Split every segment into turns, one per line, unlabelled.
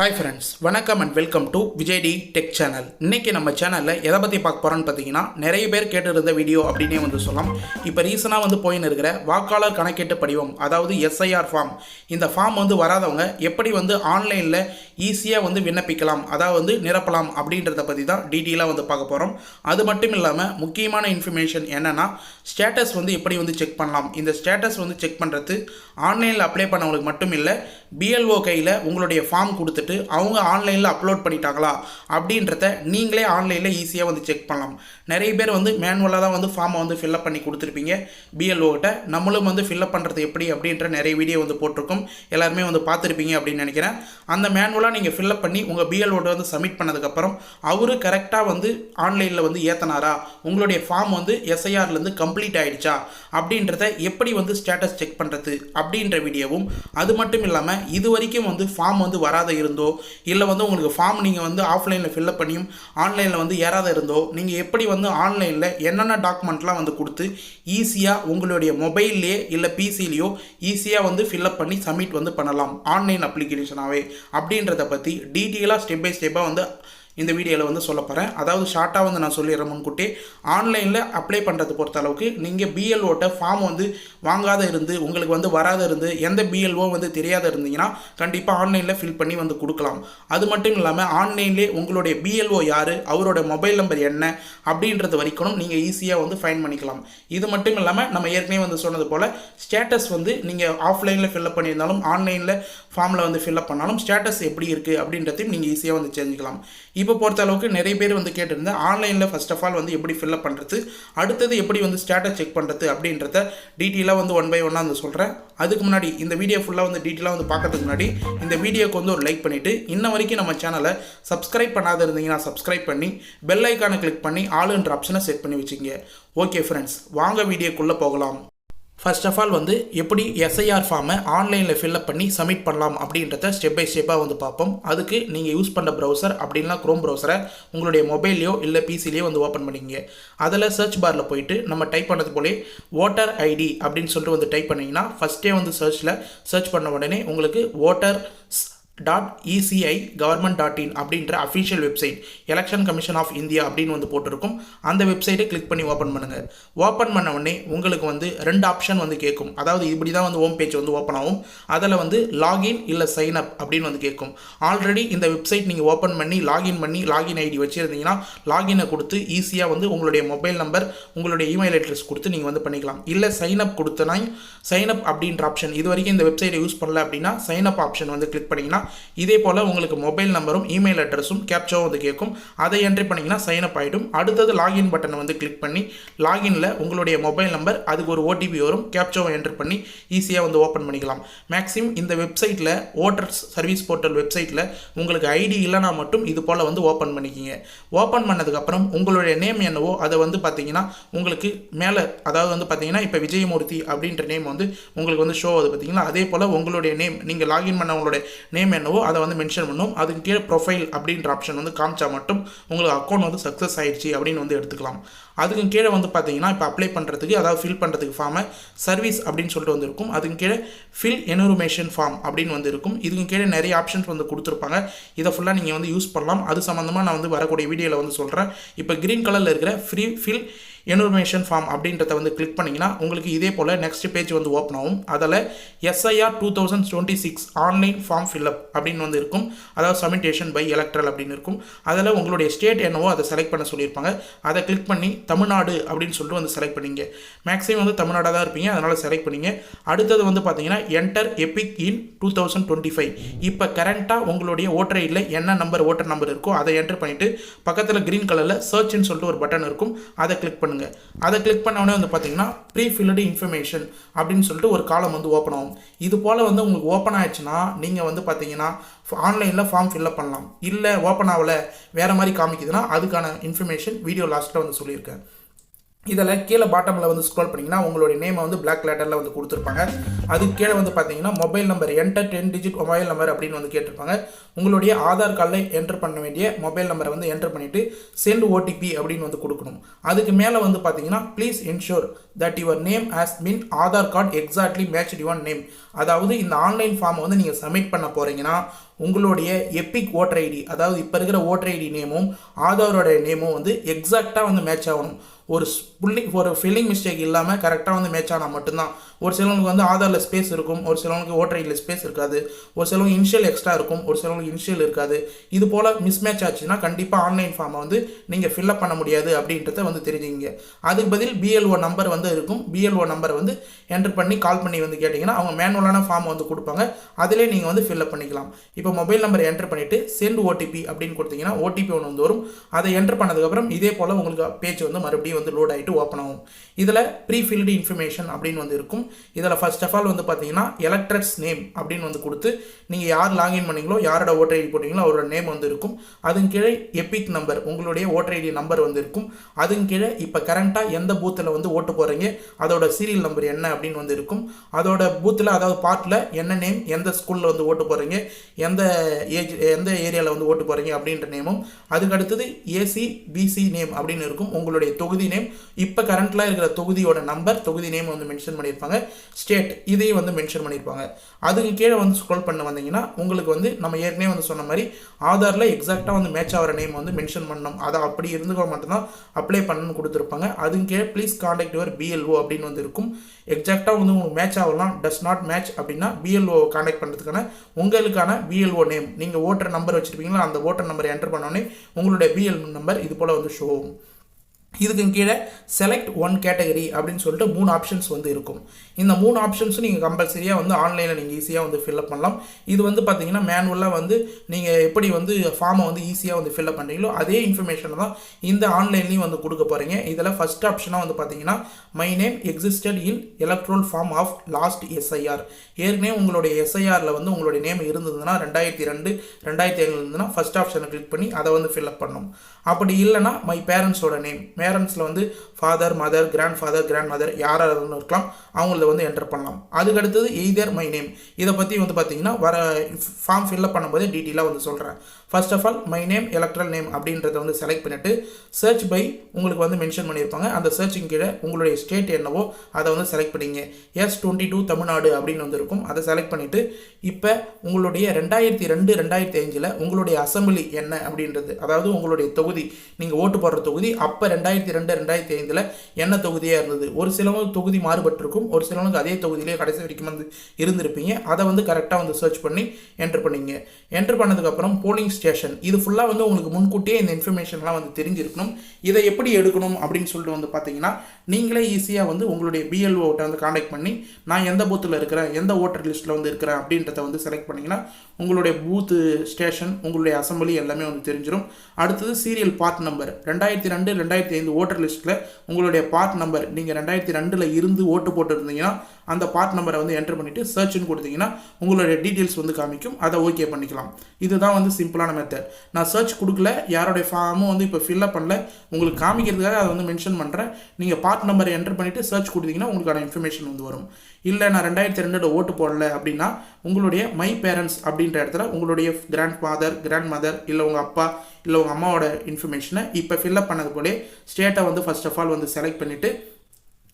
Hi friends வணக்கம் and welcome to Vijay T tech channel இன்றைக்கி நம்ம சேனலில் எதை பற்றி பார்க்க போகிறோன்னு பார்த்தீங்கன்னா நிறைய பேர் கேட்டிருந்த வீடியோ அப்படின்னே வந்து சொல்லலாம். இப்போ ரீசனாக வந்து போயின்னு இருக்கிற வாக்காளர் கணக்கெட்டு படிவம் அதாவது எஸ்ஐஆர் ஃபார்ம் இந்த ஃபார்ம் வந்து வராதவங்க எப்படி வந்து ஆன்லைனில் ஈஸியாக வந்து விண்ணப்பிக்கலாம் அதாவது வந்து நிரப்பலாம் அப்படின்றத பற்றி தான் டீட்டெயிலாக வந்து பார்க்க போகிறோம் அது மட்டும் இல்லாமல் முக்கியமான இன்ஃபர்மேஷன் என்னென்னா ஸ்டேட்டஸ் வந்து எப்படி வந்து செக் பண்ணலாம்? இந்த ஸ்டேட்டஸ் வந்து செக் பண்ணுறது ஆன்லைனில் அப்ளை பண்ணவங்களுக்கு மட்டும் இல்லை பிஎல்ஓ கையில் உங்களுடைய ஃபார்ம் கொடுத்துட்டு அவங்க ஆன்லைனில் அப்லோட் பண்ணிட்டாங்களா? அப்படின்றத நீங்களே ஆன்லைனில் ஈஸியாக வந்து செக் பண்ணலாம். நிறைய பேர் வந்து மேனுவலாக தான் வந்து ஃபார்மை வந்து ஃபில்லப் பண்ணி கொடுத்துருப்பீங்க. பிஎல்ஓ கிட்ட. நம்மளும் வந்து ஃபில்லப் பண்ணுறது எப்படி அப்படின்ற நிறைய வீடியோ வந்து போட்டிருக்கோம். எல்லாருமே வந்து பார்த்துருப்பீங்க அப்படின்னு நினைக்கிறேன். அந்த மேனுவலாக நீங்கள் ஃபில்லப் பண்ணி உங்கள் பிஎல்ஓட்ட வந்து சப்மிட் பண்ணதுக்கப்புறம் அவரு கரெக்டாக வந்து ஆன்லைனில் வந்து ஏற்றினாரா உங்களுடைய ஃபார்ம் வந்து எஸ்ஐஆர்லேருந்து கம்ப்ளீட் ஆகிடுச்சா அப்படின்றத எப்படி வந்து ஸ்டேட்டஸ் செக் பண்ணுறது அப்படின்ற வீடியோவும் அது மட்டும் இல்லாமல் இது வரைக்கும் வந்து ஃபார்ம் வந்து வராத இருந்தோ இல்லை வந்து உங்களுக்கு ஃபார்ம் நீங்கள் வந்து ஆஃப்லைனில் ஃபில்அப் பண்ணியும் ஆன்லைனில் வந்து ஏறாத இருந்தோ நீங்கள் எப்படி வந்து ஆன்லைனில் என்னென்ன டாக்குமெண்ட்லாம் வந்து கொடுத்து ஈஸியாக உங்களுடைய மொபைல்லையே இல்லை பிசிலேயோ ஈஸியாக வந்து ஃபில்அப் பண்ணி சப்மிட் வந்து பண்ணலாம் ஆன்லைன் அப்ளிகேஷனாகவே அப்படின்றத பற்றி டீட்டெயிலாக ஸ்டெப் பை ஸ்டெப்பாக வந்து இந்த வீடியோவில் வந்து சொல்ல போகிறேன் அதாவது ஷார்ட்டாக வந்து நான் சொல்லிடுறேன் முன்கூட்டி ஆன்லைனில் அப்ளை பண்ணுறது பொறுத்த அளவுக்கு நீங்கள் பிஎல்ஓட்ட ஃபார்ம் வந்து வாங்காத இருந்து உங்களுக்கு வந்து வராத இருந்து எந்த பிஎல்ஓ வந்து தெரியாத இருந்தீங்கன்னா கண்டிப்பாக ஆன்லைனில் ஃபில் பண்ணி வந்து கொடுக்கலாம். அது மட்டும் இல்லாமல் ஆன்லைன்லேயே உங்களுடைய பிஎல்ஓ யார் அவரோட மொபைல் நம்பர் என்ன அப்படின்றது வரைக்கும் நீங்கள் ஈஸியாக வந்து ஃபைன் பண்ணிக்கலாம். இது மட்டும் இல்லாமல் நம்ம ஏற்கனவே வந்து சொன்னது போல் ஸ்டேட்டஸ் வந்து நீங்கள் ஆஃப்லைனில் ஃபில்அப் பண்ணியிருந்தாலும் ஆன்லைனில் ஃபார்மில் வந்து ஃபில்அப் பண்ணாலும் ஸ்டேட்டஸ் எப்படி இருக்குது அப்படின்றதையும் நீங்கள் ஈஸியாக வந்து தெரிஞ்சுக்கலாம். இப்போ பொறுத்த அளவுக்கு நிறைய பேர் வந்து கேட்டிருந்தேன் ஆன்லைனில் ஃபர்ஸ்ட் ஆஃப் ஆல் வந்து எப்படி ஃபில்அப் பண்ணுறது அடுத்தது எப்படி வந்து ஸ்டேட்டஸ் செக் பண்ணுறது அப்படின்றத டீட்டெயிலாக வந்து ஒன் பை ஒன்னாக வந்து சொல்கிறேன் அதுக்கு முன்னாடி இந்த வீடியோ ஃபுல்லாக வந்து டீட்டெயிலாக வந்து பார்க்கறதுக்கு முன்னாடி இந்த வீடியோக்கு வந்து ஒரு லைக் பண்ணிவிட்டு இன்ன வரைக்கும் நம்ம சேனலை சப்ஸ்கிரைப் பண்ணாத இருந்தீங்கன்னா சப்ஸ்கிரைப் பண்ணி பெல் ஐக்கானை கிளிக் பண்ணி ஆளுன்ற ஆப்ஷனை செட் பண்ணி வச்சுங்க ஓகே ஃப்ரெண்ட்ஸ் வாங்க வீடியோக்குள்ளே போகலாம். ஃபர்ஸ்ட் ஆஃப் ஆல் வந்து எப்படி எஸ்ஐஆர் ஃபார்மை ஆன்லைனில் ஃபில்அப் பண்ணி சப்மிட் பண்ணலாம் அப்படின்றத ஸ்டெப் பை ஸ்டெப்பாக வந்து பார்ப்போம். அதுக்கு நீங்கள் யூஸ் பண்ண ப்ரௌசர் அப்படின்னா க்ரோம் ப்ரௌசரை உங்களுடைய மொபைல்லையோ இல்லை பிசிலையோ வந்து ஓப்பன் பண்ணிங்க அதில் சர்ச் பாரில் போயிட்டு நம்ம டைப் பண்ணது போலே ஓட்டர் ஐடி அப்படின்னு சொல்லிட்டு வந்து டைப் பண்ணிங்கன்னா ஃபஸ்ட்டே வந்து சர்ச்சில் சர்ச் பண்ண உடனே உங்களுக்கு voter dot ECI government dot in அப்படின்ற official website election commission of India அப்படின்னு வந்து போட்டிருக்கும். அந்த வெப்சைட்டை கிளிக் பண்ணி ஓப்பன் பண்ணுங்கள் ஓப்பன் பண்ண உடனே உங்களுக்கு வந்து ரெண்டு ஆப்ஷன் வந்து கேட்கும். அதாவது இப்படி தான் வந்து ஹோம் பேஜ் வந்து ஓப்பன் ஆகும். அதில் வந்து லாகின் இல்லை சைன் அப் அப்படின்னு வந்து கேட்கும். ஆல்ரெடி இந்த வெப்சைட் நீங்கள் ஓப்பன் பண்ணி லாகின் பண்ணி லாகின் ஐடி வச்சுருந்தீங்கன்னா லாகினை கொடுத்து ஈஸியாக வந்து உங்களுடைய மொபைல் நம்பர் உங்களுடைய இமெயில் அட்ரஸ் கொடுத்து நீங்கள் வந்து பண்ணிக்கலாம். இல்லை சைன் அப் கொடுத்தனா சைன் அப் அப்படின்ற ஆப்ஷன் இது வரைக்கும் இந்த வெப்சைட்டை யூஸ் பண்ணல அப்படின்னா சைன் அப் ஆப்ஷன் வந்து கிளிக் பண்ணிங்கன்னா இதே போல் உங்களுக்கு மொபைல் நம்பரும் இமெயில் அட்ரஸும் கேப்சாவும் வந்து கேட்கும். அதை என்ட்ரி பண்ணிங்கன்னா சைன் அப் ஆகிடும் அடுத்தது லாகின் பட்டனை வந்து கிளிக் பண்ணி லாகினில் உங்களுடைய மொபைல் நம்பர் அதுக்கு ஒரு ஓடிபி வரும். கேப்சாவை என்ட்ரி பண்ணி ஈஸியாக வந்து ஓப்பன் பண்ணிக்கலாம். மேக்ஸிமம் இந்த வெப்சைட்டில் ஓட்டர்ஸ் சர்வீஸ் போர்ட்டல் வெப்சைட்டில் உங்களுக்கு ஐடி இல்லைனா மட்டும் இது போல் வந்து ஓப்பன் பண்ணிக்கிங்க. ஓப்பன் பண்ணதுக்கப்புறம் உங்களுடைய நேம் என்னவோ அதை வந்து பார்த்தீங்கன்னா உங்களுக்கு மேலே அதாவது வந்து பார்த்தீங்கன்னா இப்போ விஜயமூர்த்தி அப்படின்ற நேம் வந்து உங்களுக்கு வந்து ஷோ ஆகுது பார்த்தீங்களா? அதே போல் உங்களுடைய நேம் நீங்கள் லாகின் பண்ண உங்களுடைய நேம் என்னவோ அதை வந்து மென்ஷன் பண்ணும். அதுக்கு கீழே ப்ரொஃபைல் அப்படின்ற ஆப்ஷன் வந்து காமிச்சா மட்டும் உங்களுக்கு அக்கௌண்ட் வந்து சக்ஸஸ் ஆயிடுச்சு அப்படின்னு வந்து எடுத்துக்கலாம். அதுக்கு கீழே வந்து பார்த்தீங்கன்னா இப்போ அப்ளை பண்ணுறதுக்கு அதாவது ஃபில் பண்ணுறதுக்கு ஃபார்மை சர்வீஸ் அப்படின்னு சொல்லிட்டு வந்து இருக்கும் அதுக்கு கீழே ஃபில் எனுருமேஷன் ஃபார்ம் அப்படின்னு வந்து இருக்கும். இதுக்கு கீழே நிறைய ஆப்ஷன்ஸ் வந்து கொடுத்துருப்பாங்க. இதை ஃபுல்லாக நீங்கள் வந்து யூஸ் பண்ணலாம். அது சம்மந்தமாக நான் வந்து வரக்கூடிய வீடியோவில் வந்து சொல்கிறேன் இப்போ க்ரீன் கலரில் இருக்கிற ஃப்ரீ ஃபில் இன்ஃபர்மேஷன் ஃபார்ம் அப்படின்றத வந்து கிளிக் பண்ணிங்கன்னா உங்களுக்கு இதே போல் நெக்ஸ்ட் பேஜ் வந்து ஓப்பன் ஆகும். அதில் SIR two thousand twenty six online form fill up அப்படின்னு வந்து இருக்கும். அதாவது சப்மிட்டேஷன் பை எலக்ட்ரல் அப்படின்னு இருக்கும். அதில் உங்களுடைய ஸ்டேட் என்னவோ அதை செலக்ட் பண்ண சொல்லியிருப்பாங்க. அதை கிளிக் பண்ணி தமிழ்நாடு அப்படின்னு சொல்லிட்டு வந்து செலக்ட் பண்ணிங்க. மேக்ஸிமம் வந்து தமிழ்நாடாக தான் இருப்பீங்க. அதனால் செலக்ட் பண்ணிங்க. அடுத்தது வந்து பார்த்தீங்கன்னா enter EPIC in two thousand twenty five இப்போ கரண்ட்டாக உங்களுடைய ஓட்டர் ஐடியில் என்ன நம்பர் ஓட்டர் நம்பர் இருக்கோ அதை என்டர் பண்ணிவிட்டு பக்கத்தில் க்ரீன் கலரில் சர்ச்னு சொல்லிட்டு ஒரு பட்டன் இருக்கும். அதை கிளிக் பண்ணுங்கள் அதை கிளிக் பண்ண உடனே வந்து பார்த்தீங்கன்னா ப்ரீ ஃபில்டு இன்ஃபர்மேஷன் அப்படின்னு சொல்லிட்டு ஒரு காலம் வந்து ஓப்பன் ஆகும். இது போல் வந்து உங்களுக்கு ஓப்பன் ஆயிடுச்சுன்னா நீங்கள் வந்து பார்த்தீங்கன்னா ஆன்லைனில் ஃபார்ம் ஃபில்அப் பண்ணலாம். இல்லை ஓப்பன் ஆகலை வேறு மாதிரி காமிக்குதுன்னா அதுக்கான இன்ஃபர்மேஷன் வீடியோ லாஸ்ட்டில் வந்து சொல்லியிருக்கேன். இதில் கீழே பாட்டமில் வந்து ஸ்க்ரோல் பண்ணிங்கன்னா உங்களுடைய நேமை வந்து பிளாக் லெட்டரில் வந்து கொடுத்துருப்பாங்க. அதுக்கு கீழே வந்து பார்த்தீங்கன்னா mobile number enter ten digit mobile number அப்படின்னு வந்து கேட்டிருப்பாங்க. உங்களுடைய ஆதார் கார்டில் என்டர் பண்ண வேண்டிய மொபைல் நம்பரை வந்து என்டர் பண்ணிவிட்டு சென்ட் ஓடிபி அப்படின்னு வந்து கொடுக்கணும். அதுக்கு மேலே வந்து பார்த்தீங்கன்னா please ensure that your name has been Aadhaar card exactly match your name அதாவது இந்த ஆன்லைன் ஃபார்மை வந்து நீங்கள் சப்மிட் பண்ண போகிறீங்கன்னா உங்களுடைய எப்பிக் ஓட்டர் ஐடி அதாவது இப்போ இருக்கிற ஓட்டர் ஐடி நேமும் ஆதாரோட நேமும் வந்து எக்ஸாக்டாக வந்து மேட்ச் ஆகணும். ஒரு புல்லிங் ஒரு ஃபில்லிங் மிஸ்டேக் இல்லாமல் கரெக்டாக வந்து மேட்ச் ஆனால் மட்டும்தான். ஒரு சிலவங்களுக்கு வந்து ஆதாரில் ஸ்பேஸ் இருக்கும் ஒரு சிலவங்களுக்கு ஓட்டரையில் ஸ்பேஸ் இருக்காது. ஒரு சிலவங்க இனிஷியல் எக்ஸ்ட்ரா இருக்கும் ஒரு சிலவங்களுக்கு இனிஷியல் இருக்காது. இது போல் மிஸ் மேட்ச் ஆச்சுன்னா கண்டிப்பாக ஆன்லைன் ஃபார்மை வந்து நீங்கள் ஃபில்அப் பண்ண முடியாது அப்படின்றத வந்து தெரிஞ்சுங்க அதுக்கு பதில் பிஎல்ஓ நம்பர் வந்து இருக்கும். பிஎல்ஓ நம்பரை வந்து என்டர் பண்ணி கால் பண்ணி வந்து கேட்டிங்கன்னா அவங்க மேனுவலான ஃபார்ம் வந்து கொடுப்பாங்க. அதிலே நீங்கள் வந்து ஃபில்அப் பண்ணிக்கலாம். இப்போ மொபைல் நம்பர் என்டர் பண்ணிவிட்டு சென்ட் ஓடிபி அப்படின்னு கொடுத்தீங்கன்னா ஓடிபி ஒன்று வந்து வரும் அதை என்டர் பண்ணதுக்கப்புறம் இதே போல் உங்களுக்கு பேஜ் வந்து மறுபடியும் வந்து லோட் ஆகிட்டு ஓப்பன் ஆகும். இதில் ப்ரீஃபில்டு இன்ஃபர்மேஷன் அப்படின்னு வந்து இருக்கும். இதில் ஃபர்ஸ்ட் ஆஃப் ஆல் வந்து பார்த்தீங்கன்னா எலக்ட்ரட்ஸ் நேம் அப்படின்னு வந்து கொடுத்து நீங்கள் யார் லாகின் பண்ணீங்களோ யாரோட ஓட்டர் ஐடி போட்டிங்களோ அவரோட நேம் வந்து இருக்கும். அதுக்கு கீழே எபிக் நம்பர் உங்களுடைய ஓட்டர் ஐடி நம்பர் வந்து இருக்கும். அதுக்கு கீழே இப்போ கரண்ட்டாக எந்த பூத்தில் வந்து ஓட்டு போகிறீங்க அதோட சீரியல் நம்பர் என்ன அப்படின்னு வந்து இருக்கும். அதோட பூத்தில் அதாவது பார்ட்டில் என்ன நேம் எந்த ஸ்கூலில் வந்து ஓட்டு போகிறீங்க எந்த ஏஜ் எந்த ஏரியாவில் வந்து ஓட்டு போகிறீங்க அப்படின்ற நேமும் அதுக்கு அடுத்தது ஏசி பிசி நேம் அப்படின்னு இருக்கும். உங்களுடைய தொகுதி நேம் இப்போ கரண்ட்டில் இருக்கிற தொகுதியோட நம்பர் தொகுதி நேம் வந்து மென்ஷன் பண்ணியிருப்பாங்க. ஸ்டேட் இதையும் வந்து மென்ஷன் பண்ணியிருப்பாங்க. அதுக்கு கீழே வந்து ஸ்க்ரோல் பண்ண வந்தீங்கன்னா உங்களுக்கு வந்து நம்ம ஏற்கனவே வந்து சொன்ன மாதிரி ஆதாரில் எக்ஸாக்டாக வந்து மேட்ச் ஆகிற நேம் வந்து மென்ஷன் பண்ணணும். அதை அப்படி இருந்துக்க மட்டும்தான் அப்ளை பண்ணணும்னு கொடுத்துருப்பாங்க. அதுக்கு கீழே ப்ளீஸ் காண்டாக்ட் யுவர் பிஎல்ஓ அப்படின்னு வந்து இருக்கும். எக்ஸாக்டாக வந்து உங்களுக்கு மேட்ச் ஆகலாம். டஸ் நாட் மேட்ச் அப்படின்னா பிஎல்ஓ காண்டாக்ட் பண்ணுறதுக்கான உங்களுக்கான பிஎல்ஓ நேம் நீங்கள் ஓட்டர் நம்பர் வச்சுருப்பீங்களா? அந்த ஓட்டர் நம்பர் என்டர் பண்ணோன்னே உங்களுடைய பிஎல் நம்பர் இது போல் வந்து ஷோ ஆகும் இதுக்கு கீழே செலக்ட் ஒன் கேட்டகரி அப்படின்னு சொல்லிட்டு மூணு ஆப்ஷன்ஸ் வந்து இருக்கும். இந்த மூணு ஆப்ஷன்ஸும் நீங்கள் கம்பல்சரியாக வந்து ஆன்லைனில் நீங்கள் ஈஸியாக வந்து ஃபில்அப் பண்ணலாம். இது வந்து பார்த்தீங்கன்னா மேனுவலாக வந்து நீங்கள் எப்படி வந்து ஃபார்மை வந்து ஈஸியாக வந்து ஃபில்அப் பண்ணுறீங்களோ அதே இன்ஃபர்மேஷனை தான் இந்த ஆன்லைன்லேயும் வந்து கொடுக்க போகிறீங்க இதில் ஃபஸ்ட் ஆப்ஷனாக வந்து பார்த்தீங்கன்னா my name existed in electoral form of last SIR ஏற்கனவே உங்களுடைய எஸ்ஐஆரில் வந்து உங்களுடைய நேம் இருந்ததுன்னா ரெண்டாயிரத்தி ரெண்டு ரெண்டாயிரத்தி ஏழு இருந்ததுன்னா ஃபஸ்ட் ஆப்ஷனை கிளிக் பண்ணி அதை வந்து ஃபில்அப் பண்ணணும் அப்படி இல்லைன்னா மை பேரண்ட்ஸோட நேம் பேரண்ட்ஸில் வந்து father mother grandfather grandmother யாராக இருக்கலாம். அவங்கள வந்து என்டர் பண்ணலாம். அதுக்கு அடுத்தது எய்தர் மை நேம் இதை பற்றி வந்து பார்த்தீங்கன்னா வர ஃபார்ம் ஃபில்அப் பண்ணும்போது டீட்டெயிலாக வந்து சொல்கிறேன் first of all my name electoral name அப்படின்றத வந்து செலக்ட் பண்ணிவிட்டு சர்ச் பை உங்களுக்கு வந்து மென்ஷன் பண்ணியிருப்பாங்க. அந்த சர்ச்சிங் கீழே உங்களுடைய ஸ்டேட் என்னவோ அதை வந்து செலக்ட் பண்ணிங்க. எஸ் டுவெண்ட்டி டூ தமிழ்நாடு அப்படின்னு வந்துருக்கும் அதை செலக்ட் பண்ணிவிட்டு இப்போ உங்களுடைய ரெண்டாயிரத்தி ரெண்டு ரெண்டாயிரத்தி அஞ்சில் உங்களுடைய அசம்பிளி என்ன அப்படின்றது அதாவது உங்களுடைய தொகுதி நீங்கள் ஓட்டு போடுற தொகுதி அப்போ ரெண்டாயிரத்தி ரெண்டு ரெண்டாயிரத்தி ஐந்தில் என்ன தொகுதியாக இருந்தது? ஒரு சிலவங்க தொகுதி மாறுபட்டிருக்கும் ஒரு சிலவங்களுக்கு அதே தொகுதியிலே கடைசி வரைக்கும் வந்து இருந்திருப்பீங்க. அதை வந்து கரெக்டாக வந்து சர்ச் பண்ணி என்டர் பண்ணிங்க. என்டர் பண்ணதுக்கப்புறம் போலிங் ஸ்டேஷன் இது ஃபுல்லாக வந்து உங்களுக்கு முன்கூட்டியே இந்த இன்ஃபர்மேஷன்லாம் வந்து தெரிஞ்சிருக்கணும். இதை எப்படி எடுக்கணும் அப்படின்னு சொல்லிட்டு வந்து பார்த்தீங்கன்னா நீங்களே ஈஸியாக வந்து உங்களுடைய பிஎல்ஓட்ட வந்து காண்டாக்ட் பண்ணி நான் எந்த பூத்தில் இருக்கிறேன் எந்த ஓட்டர் லிஸ்ட்டில் வந்து இருக்கிறேன் அப்படின்றத வந்து செலக்ட் பண்ணிங்கன்னா உங்களுடைய பூத்து ஸ்டேஷன் உங்களுடைய அசம்பிளி எல்லாமே வந்து தெரிஞ்சிடும் அடுத்தது சீரியல் பார்ட் நம்பர் ரெண்டாயிரத்தி ரெண்டு ரெண்டாயிரத்தி ஐந்து ஓட்டர் லிஸ்ட்டில் உங்களுடைய பார்ட் நம்பர் நீங்கள் ரெண்டாயிரத்தி ரெண்டில் இருந்து ஓட்டு போட்டுருந்தீங்கன்னா அந்த பார்ட் நம்பரை வந்து என்டர் பண்ணிவிட்டு சர்ச்னு கொடுத்தீங்கன்னா உங்களுடைய டீட்டெயில்ஸ் வந்து காமிக்கும். அதை ஓகே பண்ணிக்கலாம். இதுதான் வந்து சிம்பிளான மெத்தட் நான் சர்ச் கொடுக்கல யாருடைய ஃபார்மும் வந்து இப்போ ஃபில்அப் பண்ணல. உங்களுக்கு காமிக்கிறதுக்காக அதை வந்து மென்ஷன் பண்ணுறேன் நீங்கள் பார்ட் நம்பரை என்டர் பண்ணிவிட்டு சர்ச் கொடுத்தீங்கன்னா உங்களுக்கான இன்ஃபர்மேஷன் வந்து வரும். இல்லை நான் ரெண்டாயிரத்தி ரெண்டில் ஓட்டு போடல அப்படின்னா உங்களுடைய மை பேரண்ட்ஸ் அப்படின்ற இடத்துல உங்களுடைய கிராண்ட் ஃபாதர் கிராண்ட் மதர் இல்லை உங்கள் அப்பா இல்லை உங்கள் அம்மாவோட இன்ஃபர்மேஷனை இப்போ ஃபில்லப் பண்ணது போலே ஸ்டேட்டை வந்து ஃபர்ஸ்ட் ஆஃப் ஆல் வந்து செலக்ட் பண்ணிவிட்டு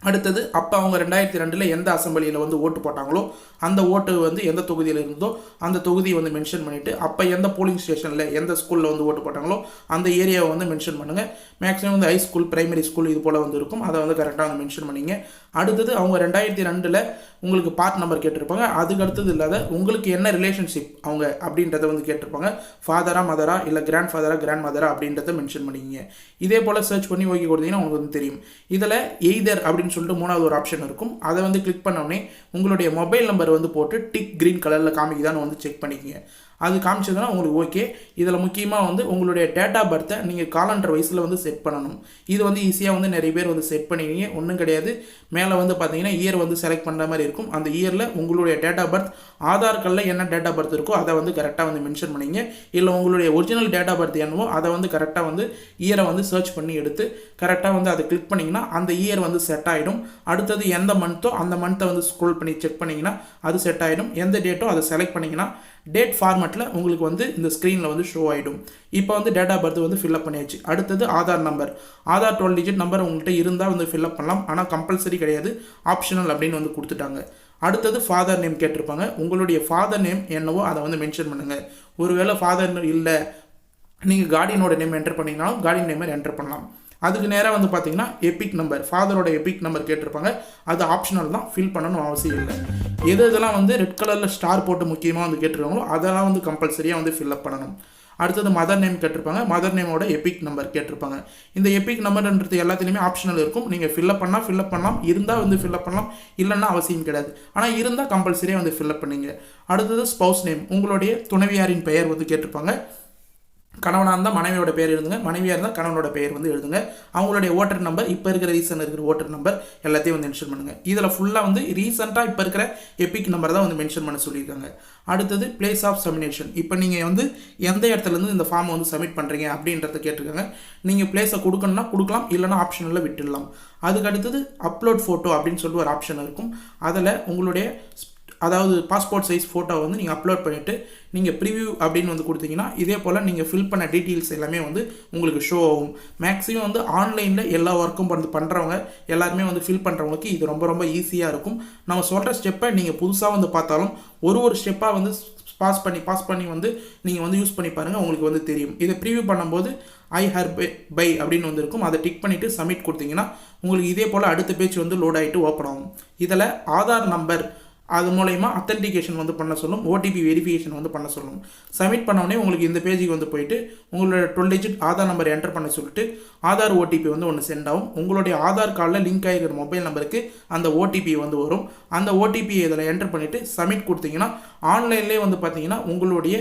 அடுத்தது அப்போ அவங்க ரெண்டாயிரத்தி ரெண்டில் எந்த அசம்பிளியில் வந்து ஓட்டு போட்டாங்களோ அந்த ஓட்டு வந்து எந்த தொகுதியில் இருந்தோ அந்த தொகுதியை வந்து மென்ஷன் பண்ணிவிட்டு அப்போ எந்த போலிங் ஸ்டேஷனில் எந்த ஸ்கூலில் வந்து ஓட்டு போட்டாங்களோ அந்த ஏரியாவை வந்து மென்ஷன் பண்ணுங்கள் மேக்ஸிமம் வந்து ஹை ஸ்கூல் பிரைமரி ஸ்கூல் இது போல் வந்து இருக்கும். அதை வந்து கரெக்டாக வந்து மென்ஷன் பண்ணிங்க. அடுத்தது அவங்க ரெண்டாயிரத்தி ரெண்டில் உங்களுக்கு பார்ட் நம்பர் கேட்டிருப்பாங்க. அதுக்கு அடுத்தது இல்லாத உங்களுக்கு என்ன ரிலேஷன்ஷிப் அவங்க அப்படின்றத வந்து கேட்டிருப்பாங்க. ஃபாதரா மதரா இல்லை கிராண்ட் ஃபாதரா கிராண்ட் மதரா அப்படின்றத மென்ஷன் பண்ணிக்கிங்க. இதே போல் சர்ச் பண்ணி ஓகே கொடுத்தீங்கன்னா உங்களுக்கு வந்து தெரியும். இதில் எய்தர் அப்படின்னு சொல்லிட்டு மூணாவது ஒரு ஆப்ஷன் இருக்கும். அதை வந்து கிளிக் பண்ணோடனே உங்களுடைய மொபைல் நம்பர் வந்து போட்டு டிக் க்ரீன் கலரில் காமிக்குதான்னு வந்து செக் பண்ணிக்கங்க. அது காமிச்சதுன்னா உங்களுக்கு ஓகே. இதில் முக்கியமாக வந்து உங்களுடைய டேட் ஆஃப் பர்த்தை நீங்கள் காலண்டர் வயசில் வந்து செட் பண்ணணும். இது வந்து ஈஸியாக வந்து நிறைய பேர் வந்து செட் பண்ணிடுவீங்க. ஒன்றும் கிடையாது. மேலே வந்து பார்த்தீங்கன்னா இயர் வந்து செலக்ட் பண்ணுற மாதிரி இருக்கும். அந்த இயரில் உங்களுடைய டேட் ஆஃப் பர்த் ஆதார் கார்டில் என்ன டேட் ஆஃப் பர்த் இருக்கோ அதை வந்து கரெக்டாக வந்து மென்ஷன் பண்ணிங்க. இல்லை உங்களுடைய ஒரிஜினல் டேட் ஆஃப் பர்த் என்னவோ அதை வந்து கரெக்டாக வந்து இயரை வந்து சர்ச் பண்ணி எடுத்து கரெக்டாக வந்து அதை கிளிக் பண்ணிங்கன்னா அந்த இயர் வந்து செட் ஆகிடும் அடுத்தது எந்த மந்த்தோ அந்த மந்த்தை வந்து ஸ்க்ரோல் பண்ணி செக் பண்ணிங்கன்னா அது செட் ஆகிடும் எந்த டேட்டோ அதை செலக்ட் பண்ணிங்கன்னா டேட் ஃபார்மேட்டில் உங்களுக்கு வந்து இந்த ஸ்க்ரீனில் வந்து ஷோ ஆகிடும் இப்போ வந்து டேட் ஆஃப் பர்த் வந்து ஃபில்அப் பண்ணியாச்சு. அடுத்தது Aadhaar number Aadhaar twelve digit number உங்கள்கிட்ட இருந்தால் வந்து ஃபில்அப் பண்ணலாம். ஆனால் கம்பல்சரி கிடையாது. ஆப்ஷனல் அப்படின்னு வந்து கொடுத்துட்டாங்க. அடுத்தது ஃபாதர் நேம் கேட்டிருப்பாங்க. உங்களுடைய ஃபாதர் நேம் என்னவோ அதை வந்து மென்ஷன் பண்ணுங்கள் ஒருவேளை ஃபாதர் இல்லை. நீங்கள் கார்டியனோட நேம் என்டர் பண்ணிங்கனாலும் கார்டியன் நேமை என்டர் பண்ணலாம். அதுக்கு நேராக வந்து பார்த்தீங்கன்னா எபிக் நம்பர் ஃபாதரோட எபிக் நம்பர் கேட்டிருப்பாங்க. அது ஆப்ஷனல் தான் ஃபில் பண்ணணும் அவசியம் இல்லை. எது இதெல்லாம் வந்து ரெட் கலரில் ஸ்டார் போட்டு முக்கியமாக வந்து கேட்டிருக்காங்களோ அதெல்லாம் வந்து கம்பல்சரியாக வந்து ஃபில்அப் பண்ணணும். அடுத்தது மதர் நேம் கேட்டிருப்பாங்க மதர் நேமோட எபிக் நம்பர் கேட்டிருப்பாங்க. இந்த எபிக் நம்பர்ன்றது எல்லாத்துலேயுமே ஆப்ஷனல் இருக்கும். நீங்கள் ஃபில்அப் பண்ணால் ஃபில்அப் பண்ணலாம் இருந்தால் வந்து ஃபில்அப் பண்ணலாம் இல்லைன்னா அவசியம் கிடையாது. ஆனால் இருந்தால் கம்பல்சரியாக வந்து ஃபில்அப் பண்ணீங்க. அடுத்தது ஸ்பௌஸ் நேம் உங்களுடைய துணைவியாரின் பெயர் வந்து கேட்டிருப்பாங்க. கணவனாக இருந்தால் மனைவியோட பேர் எழுதுங்க. மனைவியாக இருந்தால் கணவனோட பெயர் வந்து எழுதுங்க. அவங்களுடைய ஓட்டர் நம்பர் இப்போ இருக்கிற ரீசன் இருக்கிற ஓட்டர் நம்பர் எல்லாத்தையும் வந்து மென்ஷன் பண்ணுங்கள் இதில் ஃபுல்லாக வந்து ரீசெண்டாக இப்போ இருக்கிற எபிக் நம்பர் தான் வந்து மென்ஷன் பண்ண சொல்லியிருக்காங்க. அடுத்தது பிளேஸ் ஆஃப் சப்மினேஷன் இப்போ நீங்கள் வந்து எந்த இடத்துலேருந்து இந்த ஃபார்மை வந்து சப்மிட் பண்ணுறீங்க அப்படின்றத கேட்டிருக்காங்க. நீங்கள் பிளேஸை கொடுக்கணும்னா கொடுக்கலாம் இல்லைனா ஆப்ஷனில் விட்டுடலாம். அதுக்கு அடுத்தது அப்லோட் ஃபோட்டோ அப்படின்னு சொல்லிட்டு ஒரு ஆப்ஷன் இருக்கும். அதில் உங்களுடைய அதாவது பாஸ்போர்ட் சைஸ் ஃபோட்டோ வந்து நீங்கள் அப்லோட் பண்ணிவிட்டு நீங்கள் ப்ரிவியூ அப்படின்னு வந்து கொடுத்தீங்கன்னா இதே போல் நீங்கள் ஃபில் பண்ண டீட்டெயில்ஸ் எல்லாமே வந்து உங்களுக்கு ஷோ ஆகும். மேக்ஸிமம் வந்து ஆன்லைனில் எல்லா ஒர்க்கும் வந்து பண்ணுறவங்க எல்லாருமே வந்து ஃபில் பண்ணுறவங்களுக்கு இது ரொம்ப ரொம்ப ஈஸியாக இருக்கும். நம்ம சொல்கிற ஸ்டெப்பை நீங்கள் புதுசாக வந்து பார்த்தாலும் ஒரு ஒரு ஸ்டெப்பாக வந்து பாஸ் பண்ணி பாஸ் பண்ணி வந்து நீங்கள் வந்து யூஸ் பண்ணி பாருங்கள் உங்களுக்கு வந்து தெரியும். இதை ப்ரிவியூ பண்ணும்போது ஐ ஹர் பை அப்படின்னு வந்து இருக்கும். அதை டிக் பண்ணிவிட்டு சப்மிட் கொடுத்தீங்கன்னா உங்களுக்கு இதே போல் அடுத்த பேஜ் வந்து லோட் ஆகிட்டு ஓப்பன் ஆகும். இதில் ஆதார் நம்பர் அது மூலயமா அத்தன்டிகேஷன் வந்து பண்ண சொல்லும் ஓடிபி வெரிஃபிகேஷன் வந்து பண்ண சொல்லும். சப்மிட் பண்ணோடனே உங்களுக்கு இந்த பேஜுக்கு வந்து போயிட்டு உங்களோட twelve digit Aadhaar number enter பண்ண சொல்லிட்டு ஆதார் ஓடிபி வந்து ஒன்று சென்ட் ஆகும். உங்களுடைய ஆதார் கார்டில் லிங்க் ஆகிருக்கிற மொபைல் நம்பருக்கு அந்த ஓடிபி வந்து வரும். அந்த ஓடிபி இதில் என்டர் பண்ணிவிட்டு சப்மிட் கொடுத்தீங்கன்னா ஆன்லைன்லேயே வந்து பார்த்தீங்கன்னா உங்களுடைய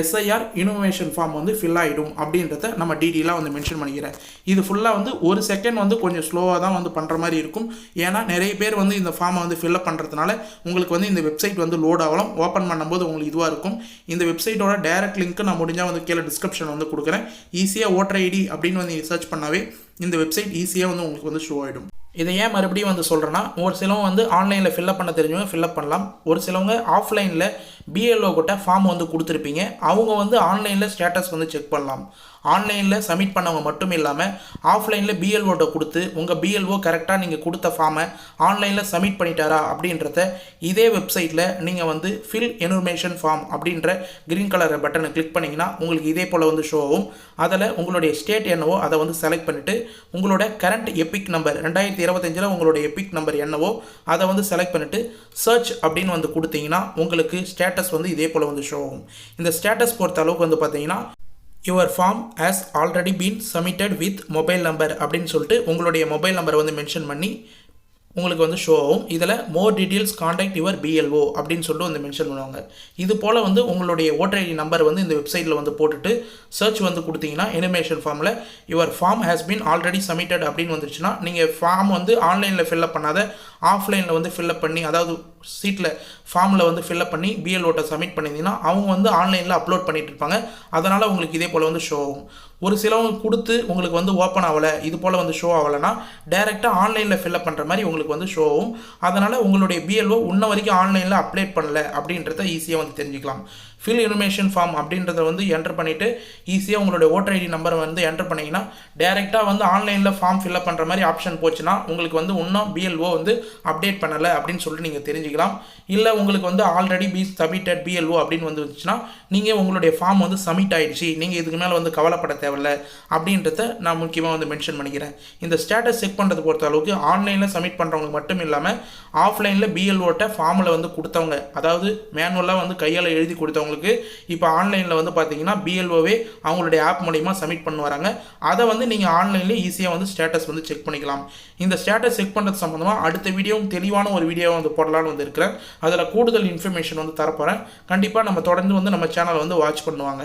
எஸ்ஐஆர் இனோவேஷன் ஃபார்ம் வந்து ஃபில் ஆகிடும் அப்படின்றத நம்ம டீட்டெயிலாக வந்து மென்ஷன் பண்ணிக்கிறேன். இது ஃபுல்லாக வந்து ஒரு செகண்ட் வந்து கொஞ்சம் ஸ்லோவாக தான் வந்து பண்ணுற மாதிரி இருக்கும். ஏன்னா நிறைய பேர் வந்து இந்த ஃபார்மை வந்து ஃபில்அப் பண்ணுறதுனால உங்களுக்கு வந்து இந்த வெப்சைட் வந்து லோட் ஆகலாம். ஓப்பன் பண்ணும்போது உங்களுக்கு இதுவாக இருக்கும். இந்த வெப்சைட்டோட டேரக்ட் லிங்க் நான் முடிஞ்சால் வந்து கீழே டிஸ்கிரிப்ஷன் வந்து கொடுக்குறேன். ஈஸியாக ஓட்டர் ஐடி அப்படின்னு வந்து சர்ச் பண்ணாவே இந்த வெப்சைட் ஈஸியாக வந்து உங்களுக்கு வந்து ஷோ ஆகிடும் இதை ஏன் மறுபடியும் வந்து சொல்கிறேன்னா ஒரு சிலவங்க வந்து ஆன்லைனில் ஃபில்அப் பண்ண தெரிஞ்சவங்க ஃபில்அப் பண்ணலாம். ஒரு சிலவங்க ஆஃப்லைனில் பிஎல்ஓ கிட்ட ஃபார்ம் வந்து கொடுத்துருப்பீங்க. அவங்க வந்து ஆன்லைனில் ஸ்டேட்டஸ் வந்து செக் பண்ணலாம். ஆன்லைனில் சப்மிட் பண்ணவங்க மட்டும் இல்லாமல் ஆஃப்லைனில் பிஎல்ஓட்ட கொடுத்து உங்கள் பிஎல்ஓ கரெக்டாக நீங்கள் கொடுத்த ஃபார்மை ஆன்லைனில் சப்மிட் பண்ணிட்டாரா அப்படின்றத இதே வெப்சைட்டில் நீங்கள் வந்து ஃபில் இன்ஃபர்மேஷன் ஃபார்ம் அப்படின்ற க்ரீன் கலர் பட்டனை கிளிக் பண்ணிங்கன்னா உங்களுக்கு இதே போல் வந்து ஷோ ஆகும். அதில் உங்களுடைய ஸ்டேட் என்னவோ அதை வந்து செலக்ட் பண்ணிவிட்டு உங்களோட கரண்ட் எபிக் நம்பர் ரெண்டாயிரத்தி இருபத்தஞ்சில் உங்களோட எபிக் நம்பர் என்னவோ அதை வந்து செலக்ட் பண்ணிவிட்டு சர்ச் அப்படின்னு வந்து கொடுத்தீங்கன்னா உங்களுக்கு ஸ்டேட்டஸ் வந்து இதே போல் வந்து ஷோ ஆகும். இந்த ஸ்டேட்டஸ் பொறுத்த அளவுக்கு வந்து பார்த்தீங்கன்னா your form has already been submitted with mobile number அப்படின்னு சொல்லிட்டு உங்களுடைய மொபைல் நம்பரை வந்து மென்ஷன் பண்ணி உங்களுக்கு வந்து ஷோ ஆகும். இதில் more details contact your BLO அப்படின்னு சொல்லிட்டு வந்து மென்ஷன் பண்ணுவாங்க. இது போல் வந்து உங்களுடைய ஓட்டர் ஐடி நம்பர் வந்து இந்த வெப்சைட்டில் வந்து போட்டுட்டு சர்ச் வந்து கொடுத்தீங்கன்னா இனிமேஷன் ஃபார்மில் your form has been already submitted அப்படின்னு வந்துருச்சுன்னா நீங்கள் ஃபார்ம் வந்து ஆன்லைனில் ஃபில்அப் பண்ணாத ஆஃப்லைனில் வந்து ஃபில்அப் பண்ணி அதாவது சீட்டில் ஃபார்மில் வந்து ஃபில்அப் பண்ணி பிஎல்ஓட்டை சப்மிட் பண்ணியிருந்தீங்கன்னா அவங்க வந்து ஆன்லைனில் அப்லோட் பண்ணிகிட்டு இருப்பாங்க. அதனால் உங்களுக்கு இதே போல் வந்து ஷோ ஆகும். ஒரு சிலவங்க கொடுத்து உங்களுக்கு வந்து ஓப்பன் ஆகலை இது போல் வந்து ஷோ ஆகலைன்னா டேரெக்டாக ஆன்லைனில் ஃபில்அப் பண்ணுற மாதிரி உங்களுக்கு வந்து ஷோ ஆகும். அதனால் உங்களுடைய பிஎல்ஓ இன்ன வரைக்கும் ஆன்லைனில் அப்டேட் பண்ணல அப்படின்றத ஈஸியாக வந்து தெரிஞ்சுக்கலாம். ஃபில் இன்ஃபர்மேஷன் ஃபார்ம் அப்படின்றத வந்து என்டர் பண்ணிவிட்டு ஈஸியாக உங்களுடைய ஓட்டர் ஐடி நம்பரை வந்து என்டர் பண்ணிங்கன்னா டேரெக்டாக வந்து ஆன்லைனில் ஃபார்ம் ஃபில்அப் பண்ணுற மாதிரி ஆப்ஷன் போச்சுன்னா உங்களுக்கு வந்து இன்னும் பிஎல்ஓ வந்து அப்டேட் பண்ணலை அப்படின்னு சொல்லிட்டு நீங்கள் தெரிஞ்சுக்கலாம். இல்லை உங்களுக்கு வந்து ஆல்ரெடி பி சப்மிட்டட் பிஎல்ஓ அப்படின்னு வந்து வந்துச்சுன்னா நீங்கள் உங்களுடைய ஃபார்ம் வந்து சப்மிட் ஆகிடுச்சு நீங்கள் இதுக்கு மேலே வந்து கவலைப்பட தேவையில்ல அப்படின்றத நான் முக்கியமாக வந்து மென்ஷன் பண்ணிக்கிறேன். இந்த ஸ்டேட்டஸ் செக் பண்ணுறது பொறுத்த அளவுக்கு ஆன்லைனில் சப்மிட் பண்ணுறவங்க மட்டும் இல்லாமல் ஆஃப்லைனில் பிஎல்ஓட்ட ஃபார்மில் வந்து கொடுத்தவங்க அதாவது மேனுவலாக வந்து கையால் எழுதி கொடுத்தவங்க பண்ணவங்களுக்கு இப்போ ஆன்லைனில் வந்து பார்த்தீங்கன்னா பிஎல்ஓவே அவங்களுடைய ஆப் மூலிமா சப்மிட் பண்ண வராங்க அதை வந்து நீங்கள் ஆன்லைன்லேயே ஈஸியாக வந்து ஸ்டேட்டஸ் வந்து செக் பண்ணிக்கலாம். இந்த ஸ்டேட்டஸ் செக் பண்ணுறது சம்மந்தமாக அடுத்த வீடியோவும் தெளிவான ஒரு வீடியோ வந்து போடலான்னு வந்து இருக்கிறேன். அதில் கூடுதல் இன்ஃபர்மேஷன் வந்து தரப்போகிறேன் கண்டிப்பாக நம்ம தொடர்ந்து வந்து நம்ம சேனலை வந்து வாட்ச் பண்ணுவாங்க.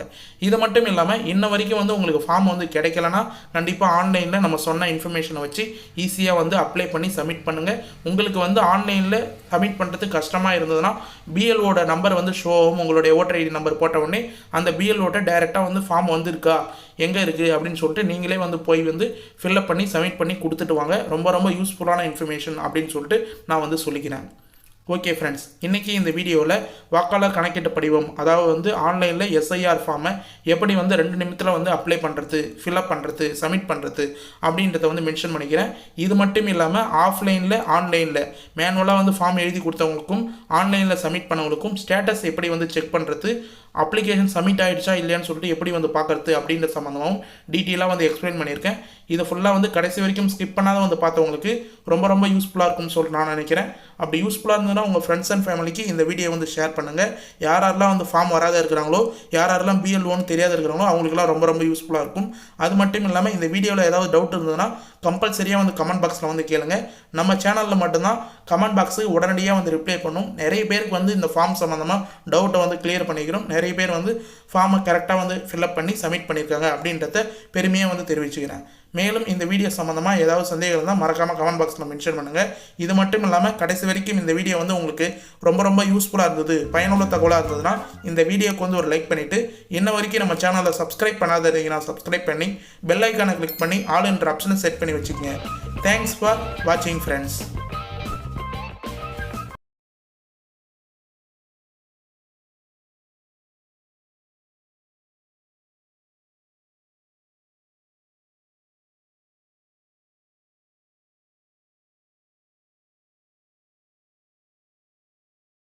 இது மட்டும் இல்லாமல் இன்ன வரைக்கும் வந்து உங்களுக்கு ஃபார்ம் வந்து கிடைக்கலனா கண்டிப்பாக ஆன்லைனில் நம்ம சொன்ன இன்ஃபர்மேஷனை வச்சு ஈஸியாக வந்து அப்ளை பண்ணி சப்மிட் பண்ணுங்கள் உங்களுக்கு வந்து ஆன்லைனில் சப்மிட் பண்ணுறதுக்கு கஷ்டமாக இருந்ததுன்னா பிஎல்ஓட நம்பர் வந்து ஷோவும் உங்களுடைய ஓட்டர் ஐடி நம்பர் போட்ட உடனே அந்த பிஎல்ஓட்ட டைரெக்டாக வந்து ஃபார்ம் வந்திருக்கா? எங்கே இருக்குது அப்படின்னு சொல்லிட்டு நீங்களே வந்து போய் வந்து ஃபில்லப் பண்ணி சப்மிட் பண்ணி கொடுத்துட்டு வாங்க. ரொம்ப ரொம்ப யூஸ்ஃபுல்லான இன்ஃபர்மேஷன் அப்படின்னு சொல்லிட்டு நான் வந்து சொல்லிக்கிறேன். ஓகே ஃப்ரெண்ட்ஸ் இன்றைக்கி இந்த வீடியோவில் வாக்காளர் கணக்கெட்டு படிவம் அதாவது வந்து ஆன்லைனில் எஸ்ஐஆர் ஃபார்மை எப்படி வந்து ரெண்டு நிமிஷத்தில் வந்து அப்ளை பண்ணுறது ஃபில்அப் பண்ணுறது சப்மிட் பண்ணுறது அப்படின்றத வந்து மென்ஷன் பண்ணிக்கிறேன். இது மட்டும் இல்லாமல் ஆஃப்லைனில் ஆன்லைனில் மேனுவலாக வந்து ஃபார்ம் எழுதி கொடுத்தவங்களுக்கும் ஆன்லைனில் சப்மிட் பண்ணவங்களுக்கும் ஸ்டேட்டஸ் எப்படி வந்து செக் பண்ணுறது அப்ளிகேஷன் சப்மிட் ஆகிடுச்சா இல்லையான்னு சொல்லிட்டு எப்படி வந்து பார்க்குறது அப்படின்ற சம்மந்தமாகவும் டீட்டெயிலாக வந்து எக்ஸ்பிளைன் பண்ணியிருக்கேன். இதை ஃபுல்லாக வந்து கடைசி வரைக்கும் ஸ்கிப் பண்ணாத வந்து பார்த்தவங்களுக்கு ரொம்ப ரொம்ப யூஸ்ஃபுல்லாக இருக்கும்னு சொல்லிட்டு நான் நினைக்கிறேன். அப்படி யூஸ்ஃபுல்லாக இருந்ததுன்னா உங்கள் ஃப்ரெண்ட்ஸ் அண்ட் ஃபேமிலிக்கு இந்த வீடியோ வந்து ஷேர் பண்ணுங்கள் யார் யாரெல்லாம் வந்து ஃபார்ம் வராத இருக்கிறாங்களோ யார் யாரெல்லாம் பிஎல்ஓன்னு தெரியாத இருக்கிறாங்களோ அவங்களுக்குலாம் ரொம்ப ரொம்ப யூஸ்ஃபுல்லாக இருக்கும். அது மட்டும் இல்லாமல் இந்த வீடியோவில் ஏதாவது டவுட் இருந்ததுன்னா கம்பல்சரியாக வந்து கமெண்ட் பாக்ஸில் வந்து கேளுங்க. நம்ம சேனலில் மட்டும்தான் கமெண்ட் பாக்ஸுக்கு உடனடியாக வந்து ரிப்ளை பண்ணும். நிறைய பேருக்கு வந்து இந்த ஃபார்ம் சம்மந்தமாக டவுட்டை வந்து கிளியர் பண்ணிக்கிறோம். நிறைய நிறைய பேர் வந்து ஃபார்மை கரெக்டாக வந்து ஃபில்அப் பண்ணி சப்மிட் பண்ணியிருக்காங்க அப்படின்றத பெருமையாக வந்து தெரிவிச்சுக்கிறேன். மேலும் இந்த வீடியோ சம்மந்தமாக ஏதாவது சந்தேகம் இருந்தால் மறக்காமல் கமெண்ட் பாக்ஸில் மென்ஷன் பண்ணுங்கள் இது மட்டும் இல்லாமல் கடைசி வரைக்கும் இந்த வீடியோ வந்து உங்களுக்கு ரொம்ப ரொம்ப யூஸ்ஃபுல்லாக இருந்தது பயனுள்ள தகவலாக இருந்ததுன்னா இந்த வீடியோக்கு வந்து ஒரு லைக் பண்ணிவிட்டு இன்ன வரைக்கும் நம்ம சேனலை சப்ஸ்கிரைப் பண்ணாத இருந்தீங்கன்னா சப்ஸ்கிரைப் பண்ணி பெல் ஐக்கானை கிளிக் பண்ணி ஆல் என்ற ஆப்ஷனை செட் பண்ணி வச்சுக்கோங்க. தேங்க்ஸ் ஃபார் வாட்சிங் ஃப்ரெண்ட்ஸ்